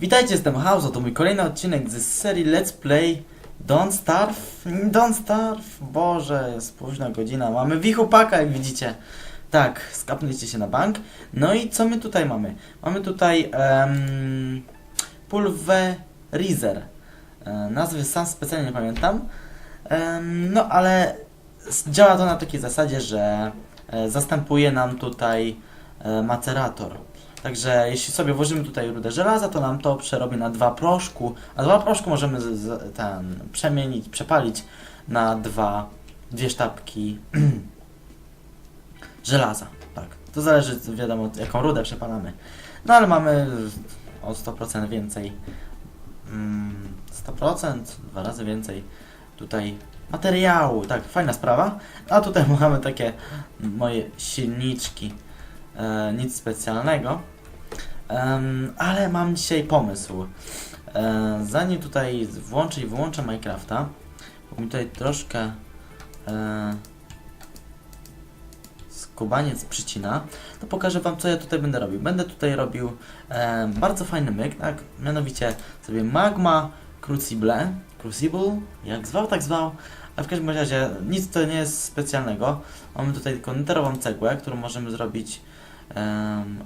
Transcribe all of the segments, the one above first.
Witajcie, jestem Hauzo, to mój kolejny odcinek z serii Let's Play Don't Starve. Don't Starve, Boże, jest późna godzina, mamy wichupaka jak widzicie. Tak, skapnęliście się na bank. No i co my tutaj mamy? Mamy tutaj um, Pulverizer. E, nazwy sam specjalnie nie pamiętam. No ale działa to na takiej zasadzie, że e, zastępuje nam tutaj e, macerator. Także jeśli sobie włożymy tutaj rudę żelaza, to nam to przerobi na dwa proszku, a dwa proszku możemy z, z, ten, przemienić, przepalić na dwa, dwie sztabki żelaza. Tak, to zależy wiadomo jaką rudę przepalamy. No ale mamy o 100% więcej, mm, 100%, dwa razy więcej tutaj materiału. Tak, fajna sprawa. A tutaj mamy takie moje silniczki. E, nic specjalnego. Em, ale mam dzisiaj pomysł. E, zanim tutaj włączę i wyłączę Minecrafta, bo mi tutaj troszkę e, skubaniec przycina, to pokażę Wam, co ja tutaj będę robił. Będę tutaj robił e, bardzo fajny myk, tak? Mianowicie sobie Magma Crucible, Crucible, jak zwał, tak zwał. A w każdym razie nic to nie jest specjalnego. Mamy tutaj tylko netherową cegłę, którą możemy zrobić Um,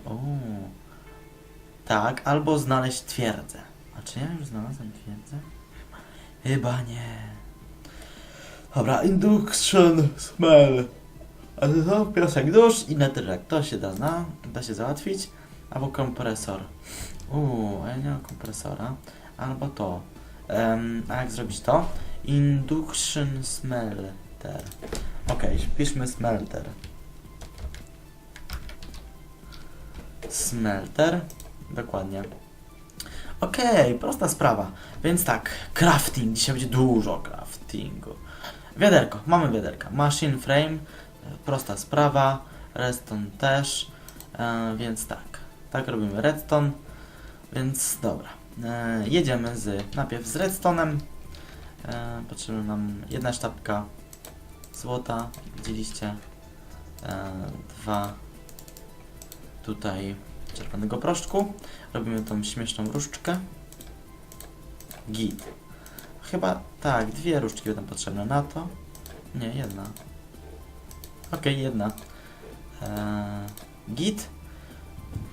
tak, albo znaleźć twierdzę. A czy ja już znalazłem twierdzę? Chyba nie. Dobra, induction smell. A to co? Piasek dusz i netherrack. To się da, zna, da się załatwić. Albo kompresor. Uuu, ja nie mam kompresora. Albo to. Em, a jak zrobić to? Induction smelter. Okej, piszmy smelter. Smelter. Dokładnie. Okej, prosta sprawa. Więc tak, crafting. Dzisiaj będzie dużo craftingu. Wiaderko, mamy wiaderka. Machine frame, e, prosta sprawa. Redstone też. E, więc tak, tak robimy redstone. Więc dobra. E, jedziemy z, najpierw z redstone'em. E, potrzebna nam jedna sztabka złota. Widzieliście? E, dwa tutaj czerwonego proszczku. Robimy tą śmieszną różdżkę. Git. Chyba tak, dwie różdżki będą potrzebne na to. Nie, jedna. Okej, jedna. Eee, git.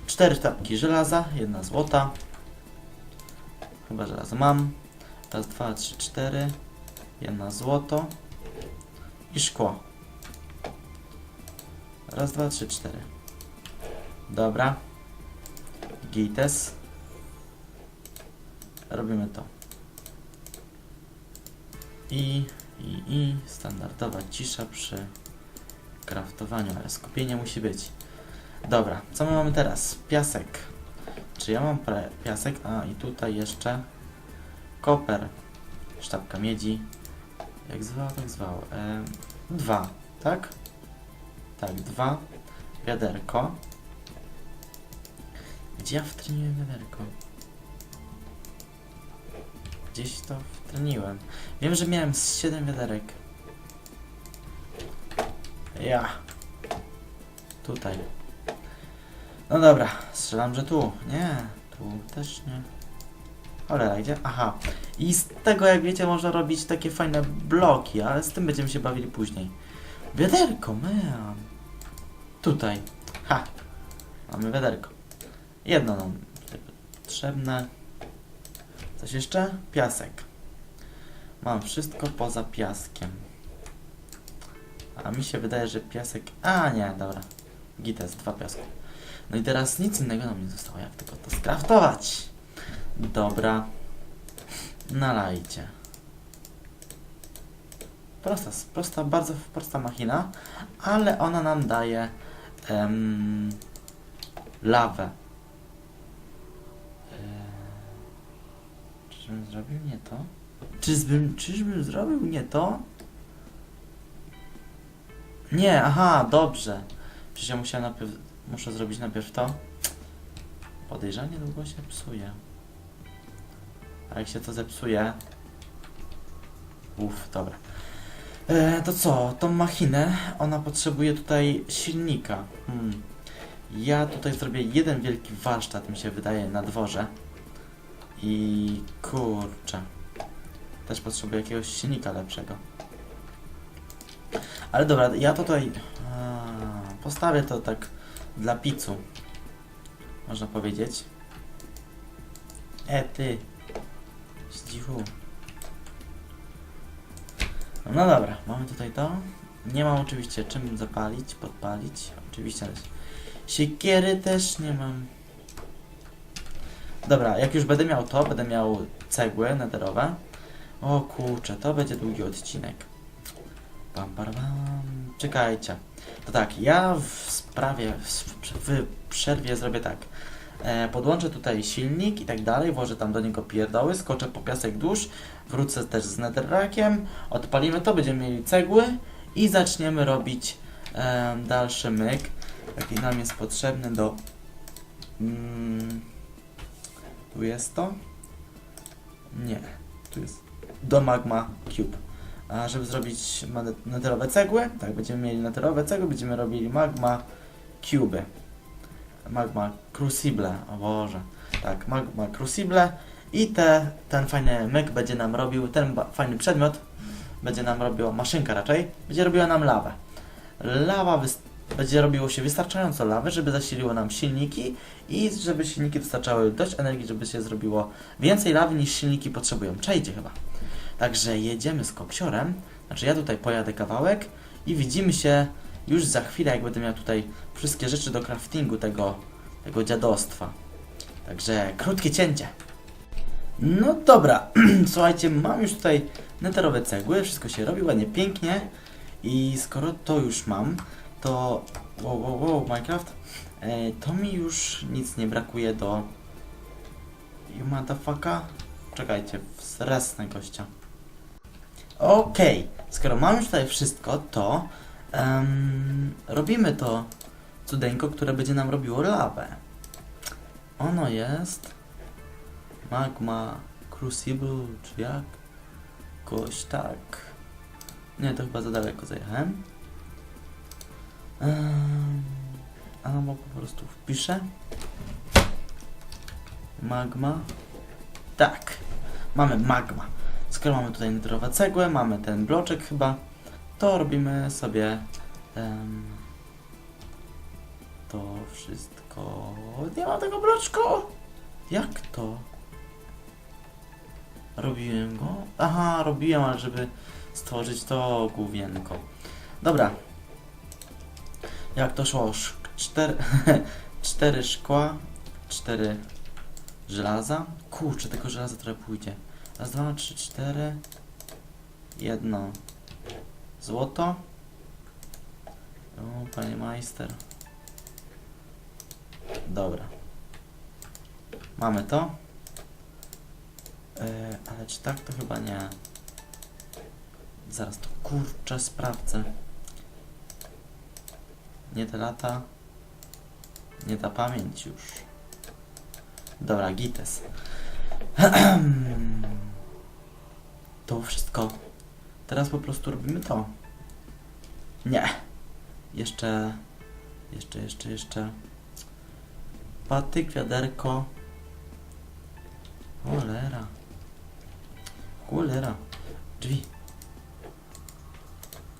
Cztery sztabki żelaza, jedna złota. Chyba żelazo mam. Raz, dwa, trzy, cztery. Jedna złoto. I szkło. Raz, dwa, trzy, cztery. Dobra. Gites. Robimy to. I, i, i standardowa cisza przy kraftowaniu, ale skupienie musi być. Dobra, co my mamy teraz? Piasek. Czy ja mam piasek? A i tutaj jeszcze koper. Sztabka miedzi. Jak zwał, tak zwał. E, dwa, tak? Tak, dwa. Wiaderko. Gdzie ja wtreniłem wiaderko? Gdzieś to wtreniłem. Wiem, że miałem z 7 wiaderek. Ja. Tutaj. No dobra, strzelam, że tu. Nie, tu też nie. Cholera, gdzie? Aha. I z tego, jak wiecie, można robić takie fajne bloki, ale z tym będziemy się bawili później. Wiaderko, man. Tutaj. Ha. Mamy wiaderko. Jedno nam tutaj potrzebne. Coś jeszcze? Piasek. Mam wszystko poza piaskiem. A mi się wydaje, że piasek... A nie, dobra. Gites, dwa piasku. No i teraz nic innego nam nie zostało, jak tylko to skraftować. Dobra. Nalajcie. Prosta, prosta, bardzo prosta machina, ale ona nam daje em, lawę. Czyżbym zrobił nie to? Czyżbym, czyżbym zrobił nie to? Nie, aha, dobrze. Przecież ja musiałem najpierw, muszę zrobić najpierw to. Podejrzanie długo się psuje. A jak się to zepsuje... Uff, dobra. E, to co, tą machinę, ona potrzebuje tutaj silnika. Hmm. Ja tutaj zrobię jeden wielki warsztat, mi się wydaje, na dworze. I kurczę. Też potrzebuję jakiegoś silnika lepszego. Ale dobra, ja tutaj a, postawię to tak dla picu. Można powiedzieć. E, ty. Zdziwu. No dobra, mamy tutaj to. Nie mam oczywiście czym zapalić, podpalić. Oczywiście, ale siekiery też nie mam. Dobra, jak już będę miał to, będę miał cegły nederowe. O kurczę, to będzie długi odcinek. Pam, pam, pam. Czekajcie. To tak, ja w sprawie, w, przerwie zrobię tak. E, podłączę tutaj silnik i tak dalej, włożę tam do niego pierdoły, skoczę po piasek dusz, wrócę też z netherrackiem, odpalimy to, będziemy mieli cegły i zaczniemy robić e, dalszy myk, jaki nam jest potrzebny do... Mm, tu jest to? Nie, tu jest do Magma Cube. A żeby zrobić neterowe cegły, tak, będziemy mieli neterowe cegły, będziemy robili Magma Cube. Magma Crucible, o Boże. Tak, Magma Crucible i te, ten fajny myk będzie nam robił, ten fajny przedmiot będzie nam robiła, maszynka raczej, będzie robiła nam lawę. Lawa będzie robiło się wystarczająco lawy, żeby zasiliło nam silniki i żeby silniki dostarczały dość energii, żeby się zrobiło więcej lawy niż silniki potrzebują. Czajcie chyba. Także jedziemy z kopsiorem, znaczy ja tutaj pojadę kawałek i widzimy się już za chwilę, jak będę miał tutaj wszystkie rzeczy do craftingu tego, tego dziadostwa. Także krótkie cięcie. No dobra, słuchajcie, mam już tutaj neterowe cegły, wszystko się robi ładnie, pięknie i skoro to już mam, to wow, wow, wow, Minecraft, e, to mi już nic nie brakuje do you motherfucker? Czekajcie, zresnę gościa. Okej, skoro mam już tutaj wszystko, to em, robimy to cudeńko, które będzie nam robiło lawę. Ono jest magma crucible, czy jak? Jakoś tak. Nie, to chyba za daleko zajechałem. Um, albo po prostu wpiszę. Magma. Tak. Mamy magma. Skoro mamy tutaj neterowe cegłę, mamy ten bloczek chyba, to robimy sobie em, to wszystko. Nie ma tego bloczku! Jak to? Robiłem go? Aha, robiłem, ale żeby stworzyć to główienko. Dobra. Jak to szło? Sz- Cztery, szkła, cztery żelaza. Kurczę, tego żelaza trochę pójdzie. Raz, dwa, trzy, cztery. Jedno złoto. O, panie majster. Dobra. Mamy to. E, ale czy tak to chyba nie. Zaraz to kurczę sprawdzę. Nie te lata. Nie ta pamięć już. Dobra, gites. To wszystko. Teraz po prostu robimy to. Nie. Jeszcze. Jeszcze, jeszcze, jeszcze. Patyk, wiaderko. Cholera. Cholera. Drzwi.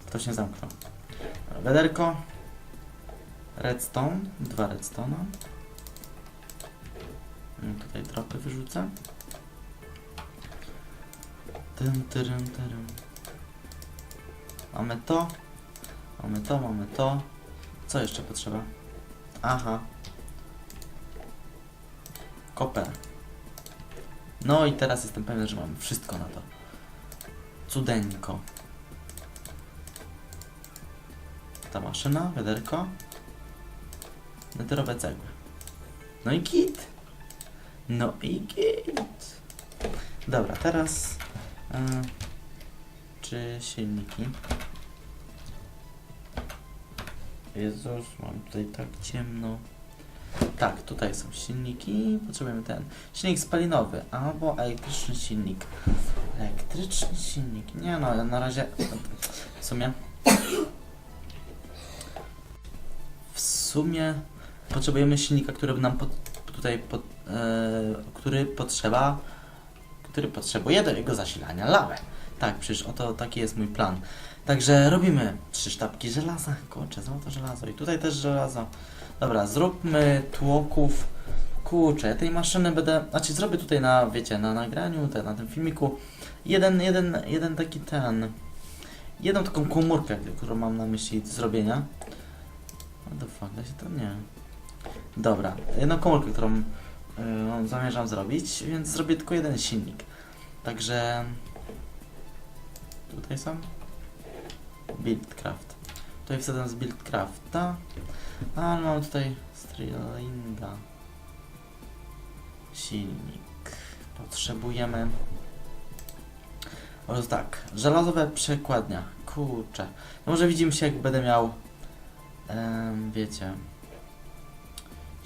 Ktoś nie zamknął. Wiaderko. Redstone. Dwa redstone'a. Mm, Tutaj tropy wyrzucę. Tym, tyrym, tyrym. Mamy to. Mamy to, mamy to. Co jeszcze potrzeba? Aha. Koper. No i teraz jestem pewien, że mamy wszystko na to. Cudeńko. Ta maszyna, wiaderko. Neterowe cegły. No i git. No i git. Dobra, teraz... e, czy silniki? Jezus, mam tutaj tak ciemno. Tak, tutaj są silniki. Potrzebujemy ten silnik spalinowy albo elektryczny silnik. Elektryczny silnik. Nie no, na razie w sumie w sumie potrzebujemy silnika, który nam pod, tutaj pod, który potrzeba, który potrzebuje do jego zasilania lawę. Tak, przecież oto taki jest mój plan. Także robimy trzy sztabki żelaza. Kurczę, złoto żelazo. I tutaj też żelazo. Dobra, zróbmy tłoków. Kurczę, tej maszyny będę. Znaczy zrobię tutaj na, wiecie, na nagraniu, te, na tym filmiku. Jeden, jeden, jeden taki ten. Jedną taką komórkę, którą mam na myśli zrobienia. What the fuck, da się to nie. Dobra, jedną komórkę, którą y, zamierzam zrobić, więc zrobię tylko jeden silnik. Także tutaj są Buildcraft. Tutaj wsadzam z Buildcrafta. Ale mam tutaj Strilinga. Silnik. Potrzebujemy. Oraz tak, żelazowe przekładnia. Kurczę. No może widzimy się, jak będę miał. wiecie.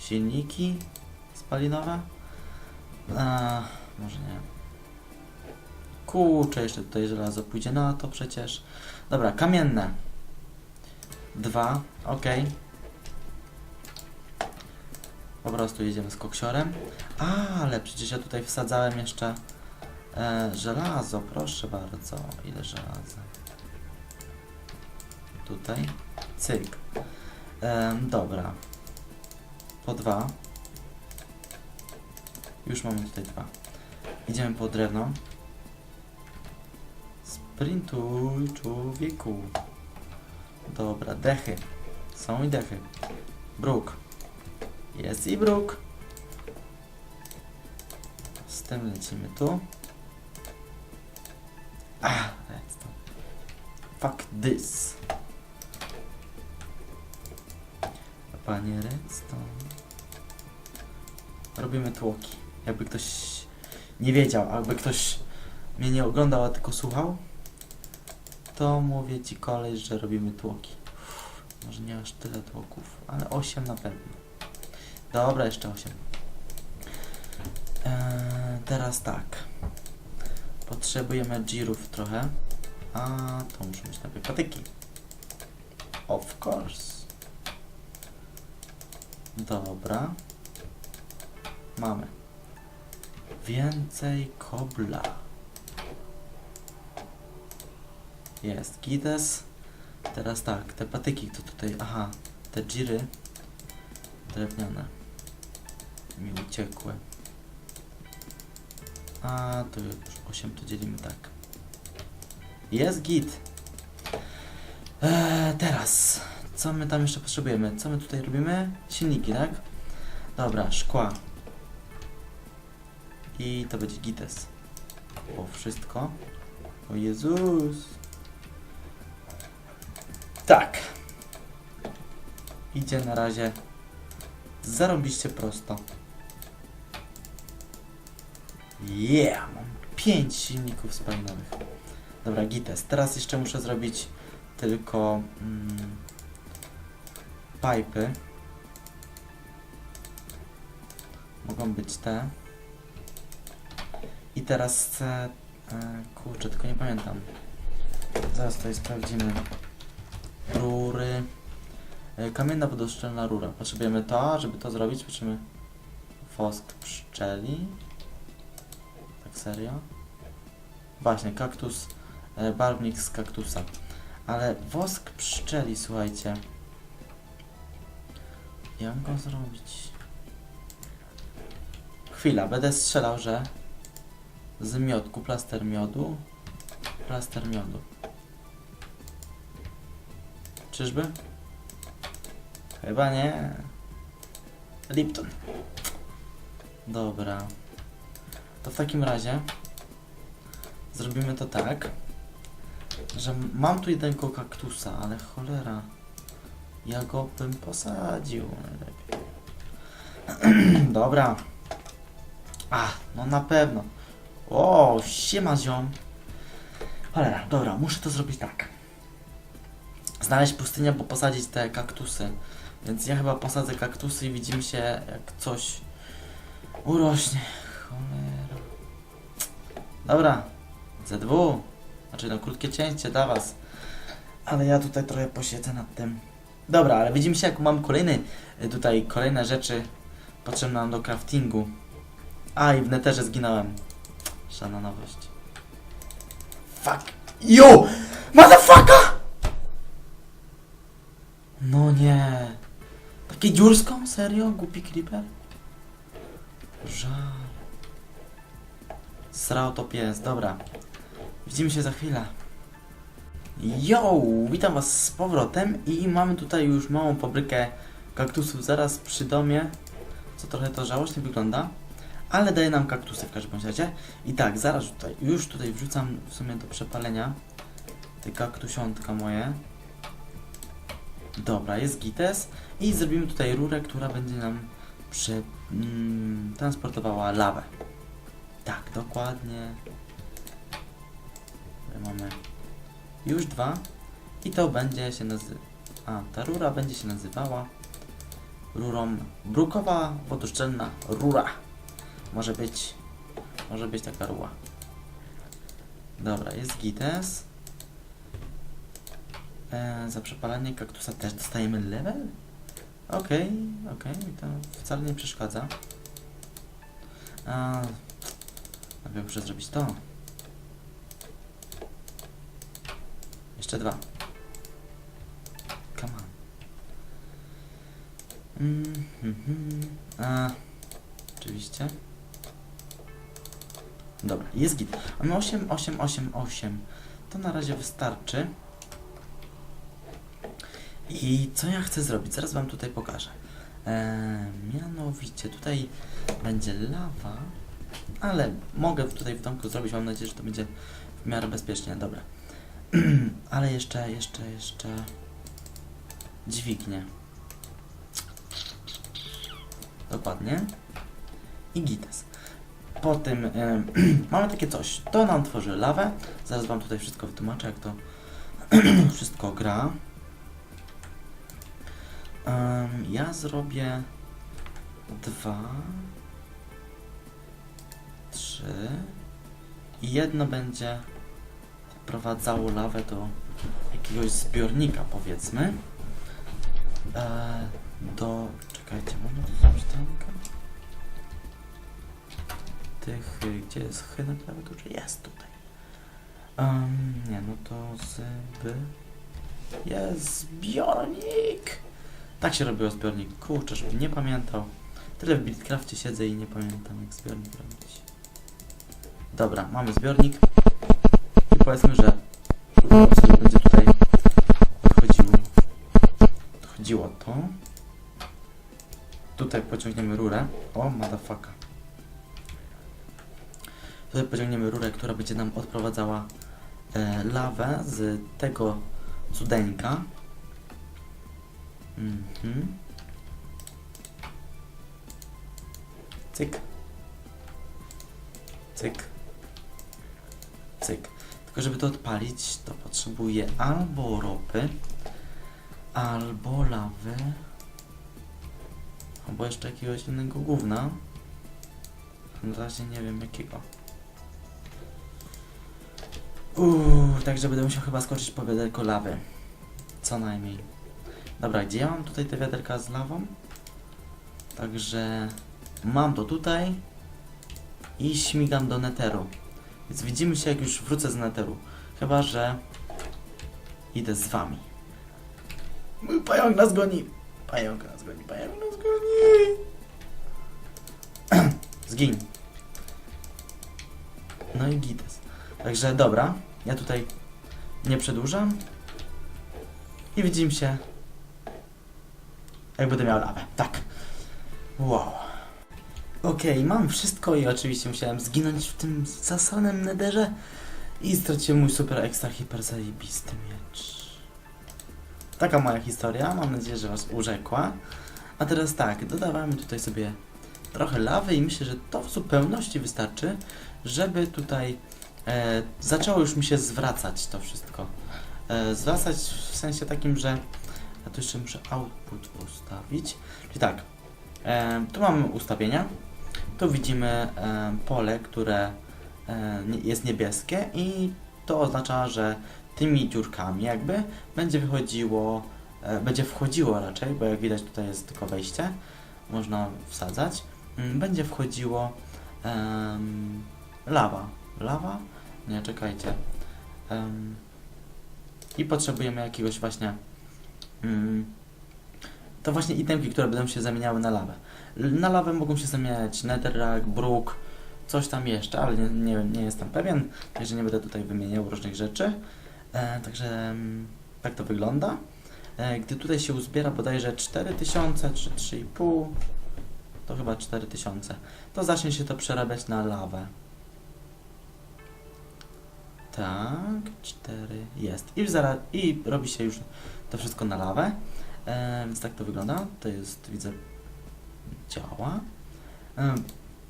Silniki spalinowe. A, może nie. Kurczę, jeszcze tutaj żelazo pójdzie na to przecież. Dobra, kamienne. Dwa, ok. Po prostu jedziemy z koksiorem. A, ale przecież ja tutaj wsadzałem jeszcze e, żelazo, proszę bardzo. Ile żelaza? Tutaj. Cyk. Em, dobra. Po dwa. Już mamy tutaj dwa. Idziemy po drewno. Sprintuj, człowieku. Dobra, dechy. Są i dechy. Bruk. Jest i bruk. Z tym lecimy tu. Ah. Fuck this. Panie redstone. Robimy tłoki. Jakby ktoś nie wiedział, albo ktoś mnie nie oglądał, a tylko słuchał, to mówię ci koleś, że robimy tłoki. Uff, może nie aż tyle tłoków, ale 8 na pewno. Dobra, jeszcze 8. Eee, teraz tak. Potrzebujemy girów trochę. A to muszę mieć najpierw patyki. Of course. Dobra. Mamy. Więcej kobla. Jest gites. Teraz tak, te patyki to tutaj, aha, te giry drewniane mi uciekły. A, to już 8 to dzielimy tak. Jest git. Eee, teraz, co my tam jeszcze potrzebujemy? Co my tutaj robimy? Silniki, tak? Dobra, szkła. I to będzie gites. O, wszystko. O Jezus. Tak. Idzie na razie zarąbiście prosto. Yeah! Mam 5 silników spalinowych. Dobra, gites. Teraz jeszcze muszę zrobić tylko mm, pipy. Mogą być te. I teraz chcę... E, kurczę, tylko nie pamiętam. Zaraz tutaj sprawdzimy. Rury. E, kamienna wodoszczelna rura. Potrzebujemy to, żeby to zrobić, potrzebujemy wosk pszczeli. Tak serio? Właśnie, kaktus, e, barwnik z kaktusa. Ale wosk pszczeli, słuchajcie. Jak go zrobić? Chwila, będę strzelał, że z miodku, plaster miodu, plaster miodu. Czyżby? Chyba nie. Lipton. Dobra. To w takim razie zrobimy to tak, że mam tu jednego kaktusa, ale cholera. Ja go bym posadził. Dobra. A, no na pewno. O, siema ziom. Cholera, dobra, muszę to zrobić tak. Znaleźć pustynię, bo posadzić te kaktusy. Więc ja chyba posadzę kaktusy i widzimy się jak coś urośnie. Cholera. Dobra. Z2. Znaczy no krótkie cięcie dla was. Ale ja tutaj trochę posiedzę nad tym. Dobra, ale widzimy się jak mam kolejny y, tutaj kolejne rzeczy potrzebne nam do craftingu. A, i w neterze zginąłem. Żadna nowość. Fuck. You! Motherfucker! No nie. Takie dziurską? Serio? Głupi creeper? Żal. Srał to pies, dobra. Widzimy się za chwilę. Yo! Witam was z powrotem i mamy tutaj już małą fabrykę kaktusów zaraz przy domie. Co trochę to żałośnie wygląda. Ale daje nam kaktusy w każdym razie. I tak, zaraz tutaj, już tutaj wrzucam w sumie do przepalenia te kaktusiątka moje. Dobra, jest gites. I zrobimy tutaj rurę, która będzie nam prze, mm, transportowała lawę. Tak, dokładnie. Mamy już dwa. I to będzie się nazywa... A, ta rura będzie się nazywała rurą brukowa wodoszczelna rura. Może być... Może być taka rura. Dobra, jest gites. E, za przepalanie kaktusa też dostajemy level? Okej, okej, to wcale nie przeszkadza. A, najpierw muszę zrobić to. Jeszcze dwa. Come on. Mm, mhm. A, oczywiście. Dobra, jest git. Mamy 8, 8, 8, 8. To na razie wystarczy. I co ja chcę zrobić? Zaraz Wam tutaj pokażę. Eee, mianowicie tutaj będzie lawa, ale mogę tutaj w domku zrobić. Mam nadzieję, że to będzie w miarę bezpiecznie. Dobra. ale jeszcze, jeszcze, jeszcze dźwignię. Dokładnie. I gites. Po tym em, mamy takie coś. To nam tworzy lawę. Zaraz Wam tutaj wszystko wytłumaczę, jak to wszystko gra. Em, ja zrobię dwa, trzy i jedno będzie wprowadzało lawę do jakiegoś zbiornika, powiedzmy. E, do... czekajcie, mam tu sztankę? Tych... y, gdzie jest chy na klawiaturze? Jest tutaj. Em, nie, no to z... by... Jest zbiornik! Tak się robiło zbiornik. Kurczę, żebym nie pamiętał. Tyle w Buildcrafcie siedzę i nie pamiętam jak zbiornik robić. Dobra, mamy zbiornik. Powiedzmy, że sobie będzie tutaj odchodziło. Odchodziło to. Tutaj pociągniemy rurę. O, motherfucker. Tutaj pociągniemy rurę, która będzie nam odprowadzała e, lawę z tego cudeńka. Mhm. Cyk. Cyk. Tylko żeby to odpalić, to potrzebuję albo ropy, albo lawy, albo jeszcze jakiegoś innego gówna. Na razie nie wiem jakiego. Uuu, także będę musiał chyba skoczyć po wiaderko lawy. Co najmniej. Dobra, gdzie ja mam tutaj te wiaderka z lawą? Także mam to tutaj i śmigam do neteru. Więc widzimy się jak już wrócę z neteru. Chyba, że idę z wami. Mój pająk nas goni. Pająk nas goni, pająk nas goni. Zgiń. No i gites. Także dobra, ja tutaj nie przedłużam. I widzimy się jak będę miał lawę. Tak. Wow. Okej, mam wszystko i oczywiście musiałem zginąć w tym zasanym nederze i straciłem mój super ekstra hiper zajebisty miecz. Taka moja historia, mam nadzieję, że Was urzekła. A teraz tak, dodawamy tutaj sobie trochę lawy i myślę, że to w zupełności wystarczy, żeby tutaj e, zaczęło już mi się zwracać to wszystko. E, zwracać w sensie takim, że ja tu jeszcze muszę output ustawić. Czyli tak, e, tu mamy ustawienia. Tu widzimy e, pole, które e, jest niebieskie i to oznacza, że tymi dziurkami jakby będzie wychodziło, e, będzie wchodziło raczej, bo jak widać tutaj jest tylko wejście, można wsadzać, będzie wchodziło Em, lawa. Lawa? Nie, czekajcie. Em, I potrzebujemy jakiegoś właśnie. Mm, to właśnie itemki, które będą się zamieniały na lawę. Na lawę mogą się zamieniać netherrack, brook, coś tam jeszcze, ale nie, nie, nie jestem pewien, także nie będę tutaj wymieniał różnych rzeczy. E, także mm, tak to wygląda. E, gdy tutaj się uzbiera bodajże 4000 czy 3,5, to chyba 4000, to zacznie się to przerabiać na lawę. Tak, 4 jest. I, zaraz, I robi się już to wszystko na lawę. E, więc tak to wygląda. To jest, widzę, działa.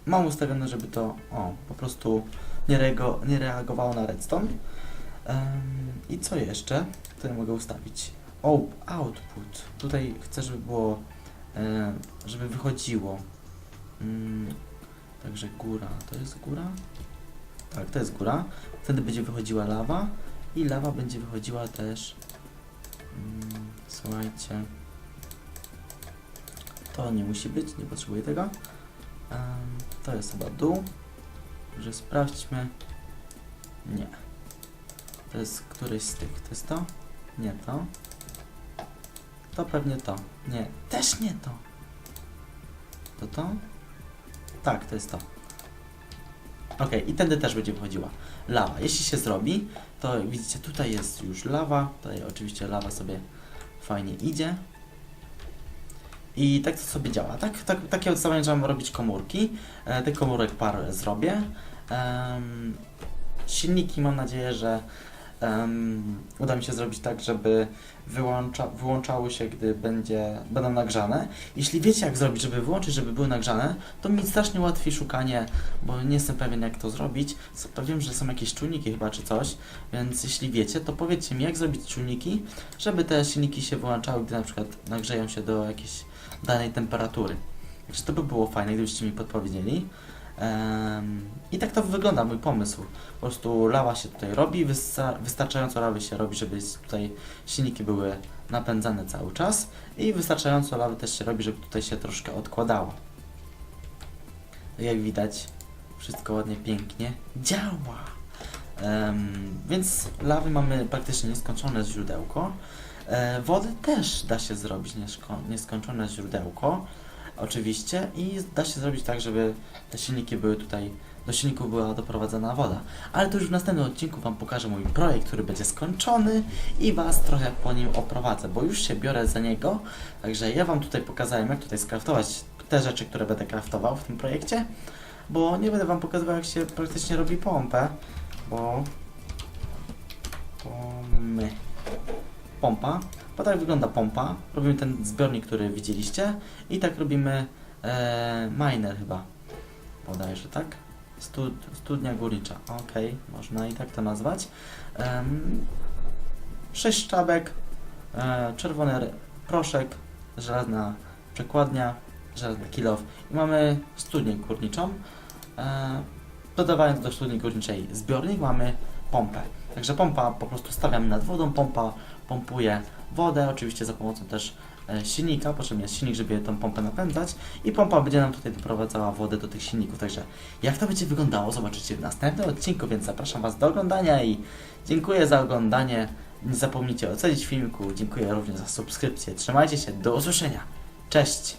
Mam ustawione, żeby to o, po prostu nie, reago, nie reagowało na redstone. I co jeszcze? Tutaj mogę ustawić. O, output. Tutaj chcę, żeby było, e, żeby wychodziło. Mm, także góra. To jest góra? Tak, to jest góra. Wtedy będzie wychodziła lawa i lawa będzie wychodziła też. Mm, słuchajcie. To nie musi być, nie potrzebuję tego. To jest chyba dół. Że sprawdźmy. Nie. To jest któryś z tych. To jest to? Nie to. To pewnie to. Nie. Też nie to. To to? Tak, to jest to. Ok, i tędy też będzie wychodziła lawa. Jeśli się zrobi, to widzicie, tutaj jest już lawa. Tutaj oczywiście lawa sobie fajnie idzie. I tak to sobie działa. Tak, tak, takie zamierzam robić komórki. E, tych komórek parę zrobię. Silniki mam nadzieję, że em, uda mi się zrobić tak, żeby wyłącza, wyłączały się, gdy będzie, będą nagrzane. Jeśli wiecie jak zrobić, żeby wyłączyć, żeby były nagrzane, to mi strasznie łatwiej szukanie, bo nie jestem pewien jak to zrobić. Wiem, że są jakieś czujniki chyba czy coś, więc jeśli wiecie, to powiedzcie mi jak zrobić czujniki, żeby te silniki się wyłączały, gdy na przykład nagrzeją się do jakiejś danej temperatury. Także to by było fajne, gdybyście mi podpowiedzieli. I tak to wygląda mój pomysł. Po prostu lawa się tutaj robi, wysta- wystarczająco lawy się robi, żeby tutaj silniki były napędzane cały czas i wystarczająco lawy też się robi, żeby tutaj się troszkę odkładało. Jak widać, wszystko ładnie, pięknie działa. Em, więc lawy mamy praktycznie nieskończone źródełko. E, wody też da się zrobić nieskończone źródełko, oczywiście, i da się zrobić tak, żeby te silniki były tutaj, do silników była doprowadzona woda. Ale to już w następnym odcinku Wam pokażę mój projekt, który będzie skończony i Was trochę po nim oprowadzę, bo już się biorę za niego. Także ja Wam tutaj pokazałem, jak tutaj skraftować te rzeczy, które będę kraftował w tym projekcie, bo nie będę Wam pokazywał, jak się praktycznie robi pompę, bo... Pomy pompa. Bo tak wygląda pompa. Robimy ten zbiornik, który widzieliście. I tak robimy e, miner chyba. Bodajże, tak? Stud, studnia górnicza. Okej, można i tak to nazwać. Em, sześć szczabek, e, czerwony proszek, żelazna przekładnia, żelazny kilof i mamy studnię górniczą. E, dodawając do studni górniczej zbiornik mamy pompę. Także pompa po prostu stawiamy nad wodą, pompa pompuje wodę, oczywiście za pomocą też e, silnika, potrzebny jest silnik, żeby tą pompę napędzać. I pompa będzie nam tutaj doprowadzała wodę do tych silników, także jak to będzie wyglądało zobaczycie w następnym odcinku, więc zapraszam Was do oglądania i dziękuję za oglądanie, nie zapomnijcie ocenić filmiku, dziękuję również za subskrypcję, trzymajcie się, do usłyszenia, cześć!